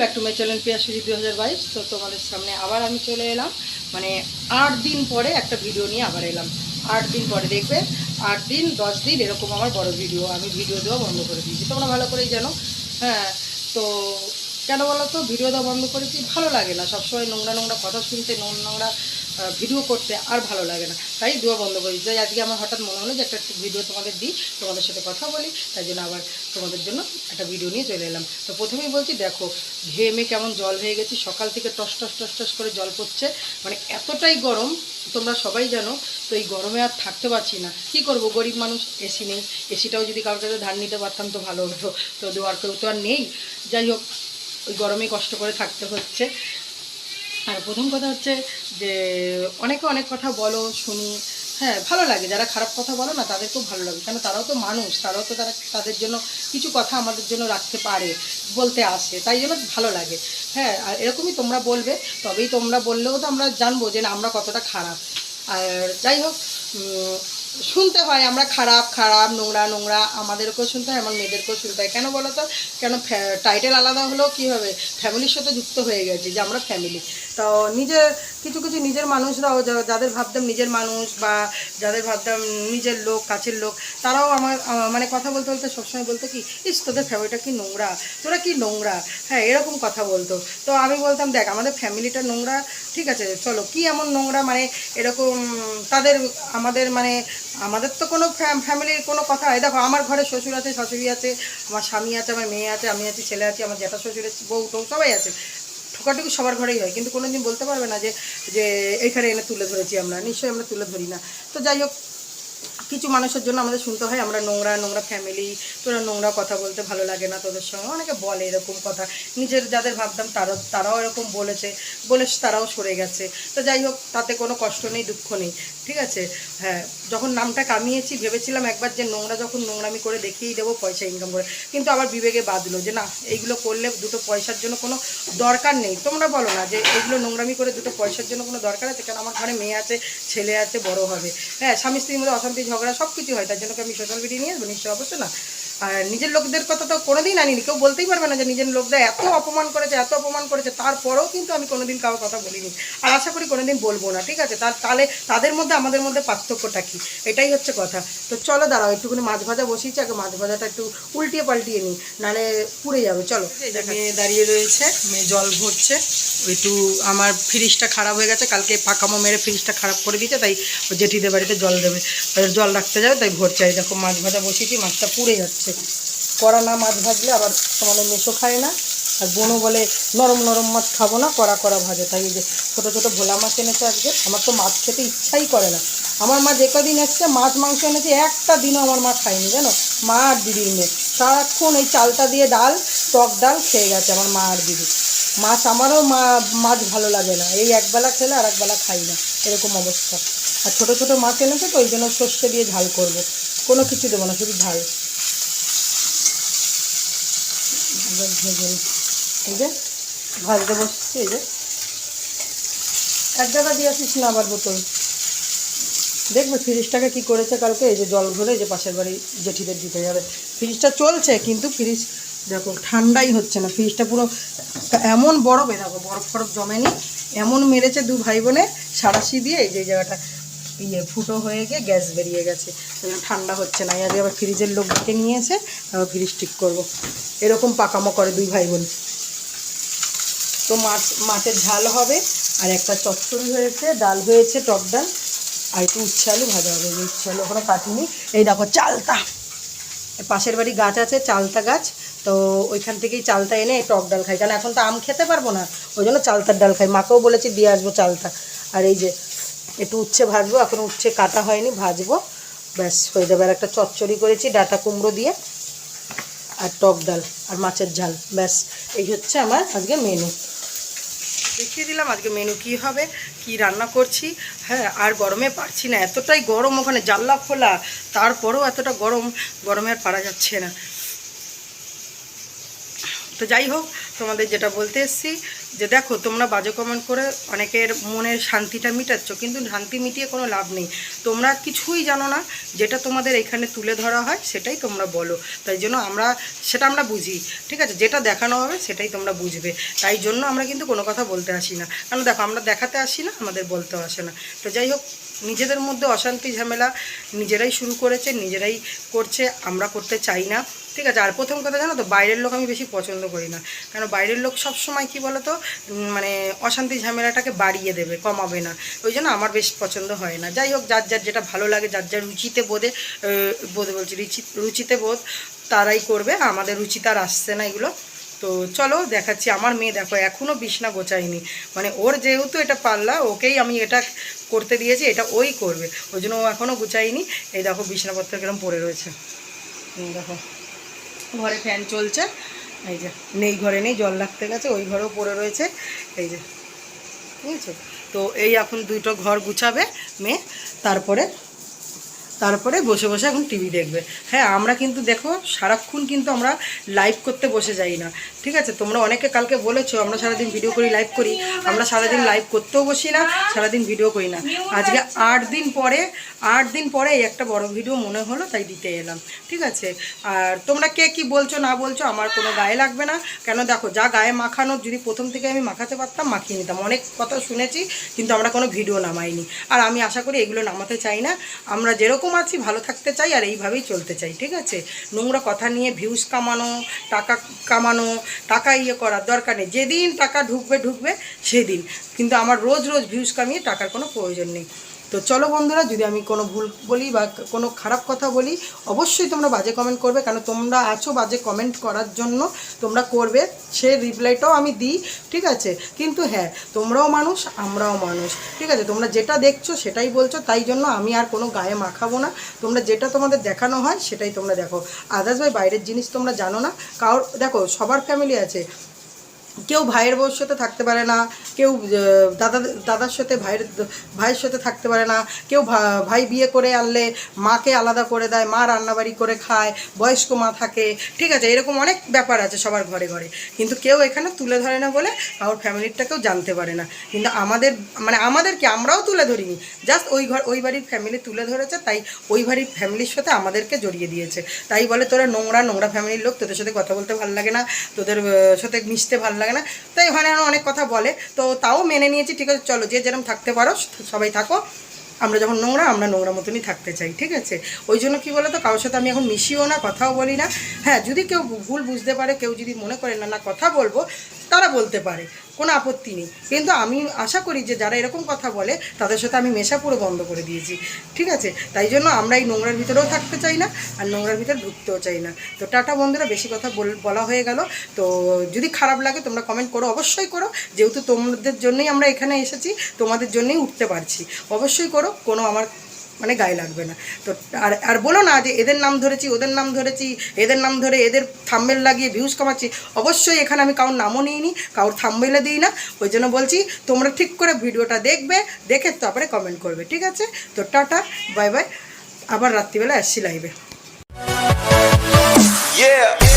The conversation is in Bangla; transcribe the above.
ব্যাক টু মাই চ্যানেল পিয়াসুজি দু হাজার বাইশ। তো তোমাদের সামনে আবার আমি চলে এলাম। মানে আট দিন পরে একটা ভিডিও নিয়ে আবার এলাম। আট দিন পরে দেখবে, আট দিন, দশ দিন এরকম আমার বড় ভিডিও আমি ভিডিও দেওয়া বন্ধ করে দিয়েছি। তোমরা ভালো করেই জানো। হ্যাঁ তো কেন বলো তো ভিডিও দেওয়া বন্ধ করেছি। ভালো লাগে না। সবসময় নোংরা নোংরা কথা শুনতে নোংরা ভিডিও করতে আর ভালো লাগে না। তাই দেওয়া বন্ধ করেছি তাই আজকে আমার হঠাৎ মনে হলো যে একটা ভিডিও তোমাদের দিই, তোমাদের সাথে কথা বলি, তাই জন্য আবার তোমাদের জন্য একটা ভিডিও নিয়ে চলে এলাম। তো প্রথমেই বলছি, দেখো, ঘেমে কেমন জল হয়ে গেছি, সকাল থেকে টস টস টস টস করে জল পড়ছে। মানে এতটাই গরম, তোমরা সবাই জানো, তো এই গরমে আর থাকতে পারছি না। কি করব? গরিব মানুষ, এসি নেই। এসিটাও যদি কারোর কাছে ধার নিতে পারতাম তো ভালো হতো। তো দেওয়ার কেউ তো আর নেই। যাই হোক, ওই গরমে কষ্ট করে থাকতে হচ্ছে। আর প্রথম কথা হচ্ছে যে, অনেকে অনেক কথা বলো, শুনি হ্যাঁ ভালো লাগে। যারা খারাপ কথা বলো না তাদেরকেও ভালো লাগে। কেন? তারাও তো মানুষ, তারাও তো তারা, তাদের জন্য কিছু কথা আমাদের জন্য রাখতে পারে, বলতে আসে, তাই জন্য ভালো লাগে। হ্যাঁ আর এরকমই তোমরা বলবে, তবেই তোমরা বললেও তো আমরা জানব যে, না, আমরা কতটা খারাপ। আর যাই হোক শুনতে হয়, আমরা খারাপ খারাপ, নোংরা নোংরা, আমাদেরকেও শুনতে হয়, আমার মেয়েদেরকেও শুনতে হয়। কেন বলো তো? কেন টাইটেল আলাদা হলেও কী হবে? ফ্যামিলির সাথে যুক্ত হয়ে গেছে যে আমরা ফ্যামিলি তো নিজের, কিছু কিছু নিজের মানুষরাও যাদের ভাবতাম নিজের মানুষ বা যাদের ভাবতাম নিজের লোক, কাছের লোক, তারাও আমার মানে কথা বলতে বলতে, সবসময় বলতো কি, ইস, তোদের ফ্যামিলিটা কি নোংরা? তোরা কি নোংরা? হ্যাঁ এরকম কথা বলতো। তো আমি বলতাম, দেখ, আমাদের ফ্যামিলিটা নোংরা, ঠিক আছে, চলো, কি এমন নোংরা? মানে এরকম তাদের, আমাদের মানে আমাদের তো কোনো ফ্যামিলির কোনো কথা হয় দেখো, আমার ঘরে শ্বশুর আছে, শাশুড়ি আছে, আমার স্বামী আছে, আমার মেয়ে আছে, আমি আছি, ছেলে আছি, আমার জ্যাঠা আছে, বউ টৌ সবাই আছে। ঠোকাটুকি সবার ঘরেই হয়। কিন্তু কোনোদিন বলতে পারবে না যে যে এখানে এনে তুলে ধরেছি আমরা। নিশ্চয়ই আমরা তুলে ধরি না। তো যাই হোক কিছু মানুষের জন্য আমাদের শুনতে হয়, আমরা নোংরা নোংরা ফ্যামিলি তোরা নোংরা কথা বলতে ভালো লাগে না তোদের সঙ্গে। অনেকে বলে এরকম কথা, নিজের যাদের ভাবতাম তারা তারাও এরকম বলেছে, বলে তারাও সরে গেছে। তো যাই হোক, তাতে কোনো কষ্ট নেই, দুঃখ নেই, ঠিক আছে? হ্যাঁ যখন নামটা কামিয়েছি, ভেবেছিলাম একবার যে নোংরা যখন নোংরামি করে দেখিয়েই দেবো পয়সা ইনকাম করে। কিন্তু আবার বিবেকে বাঁধলো যে না, এইগুলো করলে দুটো পয়সার জন্য কোনো দরকার নেই। তোমরা বলো না যে এইগুলো নোংরামি করে দুটো পয়সার জন্য কোনো দরকার আছে? কারণ আমার ঘরে মেয়ে আছে, ছেলে আছে, বড় হবে। হ্যাঁ স্বামী স্ত্রীর মধ্যে অশান্তি ঝগড়া সব কিছু হয় তার জন্য আমি সোশ্যাল মিডিয়া নিয়ে আসব? নিশ্চয় অবশ্য না। আর নিজের লোকদের কথা তো কোনোদিন আনিনি। কেউ বলতেই পারবে না যে নিজের লোকদের এত অপমান করেছে এত অপমান করেছে। তারপরেও কিন্তু আমি কোনোদিন কারোর কথা বলিনি। আর আশা করি কোনোদিন বলব না ঠিক আছে? তার তাহলে তাদের মধ্যে আমাদের মধ্যে পার্থক্যটা কী? এটাই হচ্ছে কথা। তো চলো দাঁড়াও একটুখানি মাছ ভাজা বসিয়েছি। আগে মাছ ভাজাটা একটু উল্টিয়ে পাল্টিয়ে নিই নাহলে পুড়ে যাবে। চলো মেয়ে দাঁড়িয়ে রয়েছে মেয়ে জল ভরছে। একটু আমার ফ্রিজটা খারাপ হয়ে গেছে কালকে পাকামো মেরে ফ্রিজটা খারাপ করে দিতে তাই জেঠিদের বাড়িতে জল দেবে। জল রাখতে যাবে তাই ভরছে। দেখো মাছ ভাজা বসিয়েছি মাছটা পুড়ে যাচ্ছে। কড়া না মাছ ভাজলে আবার তোমাদের মেশো খায় না। আর বোনও বলে, নরম নরম মাছ খাব না, কড়া কড়া ভাজে। তাই যে ছোটো ছোটো ভোলা মাছ এনেছে আজকে, আমার তো মাছ খেতে ইচ্ছাই করে না। আমার মা যে কদিন এসছে, মাছ, মাংস এনেছে, একটা দিনও আমার মা খায়নি, জানো? মা আর দিদির মেয়ে সারাক্ষণ এই চালটা দিয়ে ডাল, টক ডাল খেয়ে গেছে আমার মা আর দিদি। মাছ আমারও মা, মাছ ভালো লাগে না। এই একবেলা খেলে আর একবেলা খাই না, এরকম অবস্থা। আর ছোটো ছোটো মাছ এনেছে তো, ওই জন্য সর্ষে দিয়ে ঝাল করব। কোনো কিছু দেবো না, শুধু ঝাল। এবার ভেজে। এই যে, ভাজতে বসছি, এই যে। এক জায়গা দিয়ে আসিস না আবার বোতল দেখবে ফ্রিজটাকে কি করেছে কালকে, এই যে জল ভরে যে পাশের বাড়ি জেঠিদের দিতে যাবে। ফ্রিজটা চলছে, কিন্তু ফ্রিজ, দেখো, ঠান্ডাই হচ্ছে না। ফ্রিজটা পুরো এমন বরফ এ দেখো, বরফ ফরফ জমেনি। এমন মেরেছে দু ভাই বোনে, সারাশি দিয়ে এই যে জায়গাটা। ইয়ে ফুটো হয়ে গিয়ে গ্যাস বেরিয়ে গেছে। ঠান্ডা হচ্ছে না। আজকে আবার ফ্রিজের লোক ডেকে নিয়েছে আবার ফ্রিজ ঠিক করব। এরকম পাকামো করে দুই ভাই বোন। তো মাছ, মাছের ঝাল হবে আর একটা চচ্চড়ি হয়েছে, ডাল হয়েছে, টক ডাল আর একটু উচ্ছে আলু ভাজা হবে। উচ্ছে আলু ওখানে কাটিনি। এই দেখো চালতা। পাশের বাড়ি গাছ আছে, চালতা গাছ। তো ওইখান থেকেই চালতা এনে টক ডাল খাই। কারণ এখন তো আম খেতে পারব না। ওই জন্য চালতার ডাল খাই। মাকেও বলেছি দিয়ে আসব চালতা। আর এই যে একটু উচ্ছে ভাজবো, এখন উচ্ছে কাটা হয়নি, ভাজবো। ব্যাস, হয়ে যাবে। আর একটা চচ্চড়ি করেছি, ডাটা কুমড়ো দিয়ে আর টক ডাল আর মাছের ঝাল। ব্যাস, এই হচ্ছে আমার আজকে মেনু দেখিয়ে দিলাম আজকে মেনু কি হবে, কি রান্না করছি। হ্যাঁ আর গরমে পারছি না, এতটাই গরম ওখানে, জানলা খোলা। তারপরেও এতটা গরম, গরমে আর পারা যাচ্ছে না। তো যাই হোক, তোমাদের যেটা বলতে এসছি যে দেখো, তোমরা বাজে কমেন্ট করে অনেকের মনের শান্তিটা মিটাচ্ছ, কিন্তু শান্তি মিটিয়ে কোনো লাভ নেই। তোমরা কিছুই জানো না, যেটা তোমাদের এখানে তুলে ধরা হয়, সেটাই তোমরা বলো। তাই জন্য আমরা, সেটা আমরা বুঝি, ঠিক আছে? যেটা দেখানো হবে, সেটাই তোমরা বুঝবে। তাই জন্য আমরা কিন্তু কোনো কথা বলতে আসি না। কারণ দেখো, আমরা দেখাতে আসি না, আমাদের বলতেও আসে না। তো যাই হোক, নিজেদের মধ্যে অশান্তি ঝামেলা নিজেরাই শুরু করেছে, নিজেরাই করছে, আমরা করতে চাই না। ঠিক আছে, আর প্রথম কথা জানো তো, বাইরের লোক আমি বেশি পছন্দ করি না। কেন, বাইরের লোক সব সময় কি বলো তো মানে অশান্তি ঝামেলাটাকে বাড়িয়ে দেবে, কমাবে না। ওই জন্য আমার বেশ পছন্দ হয় না। যাই হোক, যার যার যেটা ভালো লাগে, যার যার রুচিতে বোধে বোধে বলছি, রুচি, রুচিতে বোধ, তারাই করবে। আমাদের রুচিতে আর আসছে না এগুলো। তো চলো, দেখাচ্ছি। আমার মেয়ে দেখো এখনও বিছনা গোচায়নি মানে ওর যেহেতু এটা পাল্লা, ওকেই আমি এটা করতে দিয়েছি, এটা ওই করবে। ওই জন্য ও এখনও গোচায়নি এই দেখো, বিছনাপত্র কিরম পড়ে রয়েছে। দেখো। ঘরে ফ্যান চলছে। এই যে, নেই ঘরে নেই, জল লাগতে গেছে, ওই ঘরেও পড়ে রয়েছে। এই যে ঠিক আছে তো এই এখন দুটো ঘর গুছাবে মেয়ে, তারপরে তারপরে বসে বসে এখন টিভি দেখবে। হ্যাঁ আমরা কিন্তু দেখো, সারাক্ষণ কিন্তু আমরা লাইভ করতে বসে যাই না। ঠিক আছে? তোমরা অনেকে কালকে বলেছ, আমরা সারাদিন ভিডিও করি লাইভ করি। আমরা সারাদিন লাইভ করতেও বসি না, সারাদিন ভিডিও করি না। আজকে আট দিন পরে, আট দিন পরে একটা বড় ভিডিও মনে হলো, তাই দিতে এলাম। ঠিক আছে? আর তোমরা কে কি বলছো, না বলছো, আমার কোনো গায়ে লাগবে না। কেন দেখো, যা গায়ে মাখানো, যদি প্রথম থেকে আমি মাখাতে পারতাম, মাখিয়ে নিতাম। অনেক কথা শুনেছি, কিন্তু আমরা কোনো ভিডিও নামাইনি। আর আমি আশা করি এগুলো নামাতে চাই না। আমরা যেরকম আছি, ভালো থাকতে চাই আর এইভাবেই চলতে চাই, ঠিক আছে? নোংরা কথা নিয়ে ভিউজ কামানো, টাকা কামানো, টাকা ইয়ে করার দরকার নেই। যেদিন টাকা ঢুকবে ঢুকবে সেদিন। কিন্তু আমার রোজ রোজ ভিউজ কামিয়ে টাকার কোনো প্রয়োজন নেই। তো চলো বন্ধুরা, যদি আমি কোনো ভুল বলি বা কোনো খারাপ কথা বলি, অবশ্যই তোমরা বাজে কমেন্ট করবে কারণ তোমরা আছো বাজে কমেন্ট করার জন্য, তোমরা করবে, সে রিপ্লাইটাও আমি দিই, ঠিক আছে? কিন্তু হ্যাঁ তোমরাও মানুষ, আমরাও মানুষ, ঠিক আছে? তোমরা যেটা দেখছ সেটাই বলছো, তাই জন্য আমি আর কোনো গায়ে মাখাবো না। তোমরা যেটা তোমাদের দেখানো হয়, সেটাই তোমরা দেখো। আদার্স ভাই, বাইরের জিনিস তোমরা জানো না। কারোর দেখো, সবার ফ্যামিলি আছে। কেউ ভাইয়ের বউর সাথে থাকতে পারে না, কেউ দাদা, দাদার সাথে ভাইয়ের ভাইয়ের সাথে থাকতে পারে না, কেউ ভাই বিয়ে করে আনলে মাকে আলাদা করে দেয়, মা রান্নাবাড়ি করে খায়, বয়স্ক মা থাকে, ঠিক আছে, এরকম অনেক ব্যাপার আছে সবার ঘরে ঘরে। কিন্তু কেউ এখানে তুলে ধরে না বলে কারোর ফ্যামিলিটা কেউ জানতে পারে না। কিন্তু আমাদের মানে আমাদেরকে আমরাও তুলে ধরিনি, জাস্ট ওই ঘর, ওই বাড়ির ফ্যামিলি তুলে ধরেছে, তাই ওই বাড়ির ফ্যামিলির সাথে আমাদেরকে জড়িয়ে দিয়েছে। তাই বলে তোরা নোংরা নোংরা ফ্যামিলির লোক, তোদের সাথে কথা বলতে ভালো লাগে না, তোদের সাথে মিশতে ভালো লাগে না। তাই ওখানে অনেক কথা বলে। তো তাও মেনে নিয়েছি, ঠিক আছে, চলো, যে যেরকম থাকতে পারো সবাই থাকো। আমরা যখন নোংরা, আমরা নোংরা মতনই থাকতে চাই, ঠিক আছে? ওই জন্য কী বলো তো কারোর সাথে আমি এখন মিশিও না, কথাও বলি না। হ্যাঁ যদি কেউ ভুল বুঝতে পারে, কেউ যদি মনে করে, না না, কথা বলব তারা বলতে পারে, কোনো আপত্তি নেই। কিন্তু আমি আশা করি যে যারা এরকম কথা বলে, তাদের সাথে আমি মেশা পুরো বন্ধ করে দিয়েছি, ঠিক আছে? তাই জন্য আমরা এই নোংরার ভিতরেও থাকতে চাই না, আর নোংরার ভিতরে ঢুকতেও চাই না। তো টাটা বন্ধুরা, বেশি কথা বল- হয়ে গেল। তো যদি খারাপ লাগে, তোমরা কমেন্ট করো, অবশ্যই করো। যেহেতু তোমাদের জন্যই আমরা এখানে এসেছি, তোমাদের জন্যই উঠতে পারছি। অবশ্যই করো, কোনো আমার মানে গায়ে লাগবে না। তো আর আর বলো না যে এদের নাম ধরেছি, ওদের নাম ধরেছি, এদের নাম ধরে এদের থাম্বেল লাগিয়ে ভিউজ কমাচ্ছি। অবশ্যই এখানে আমি কারোর নামও নিইনি, কারোর থাম্বেলে দিই না ওই জন্য বলছি, তোমরা ঠিক করে ভিডিওটা দেখবে, দেখে তারপরে কমেন্ট করবে, ঠিক আছে? তো টাটা বাই বাই আবার রাত্রিবেলা আসছি লাইবে Yeah.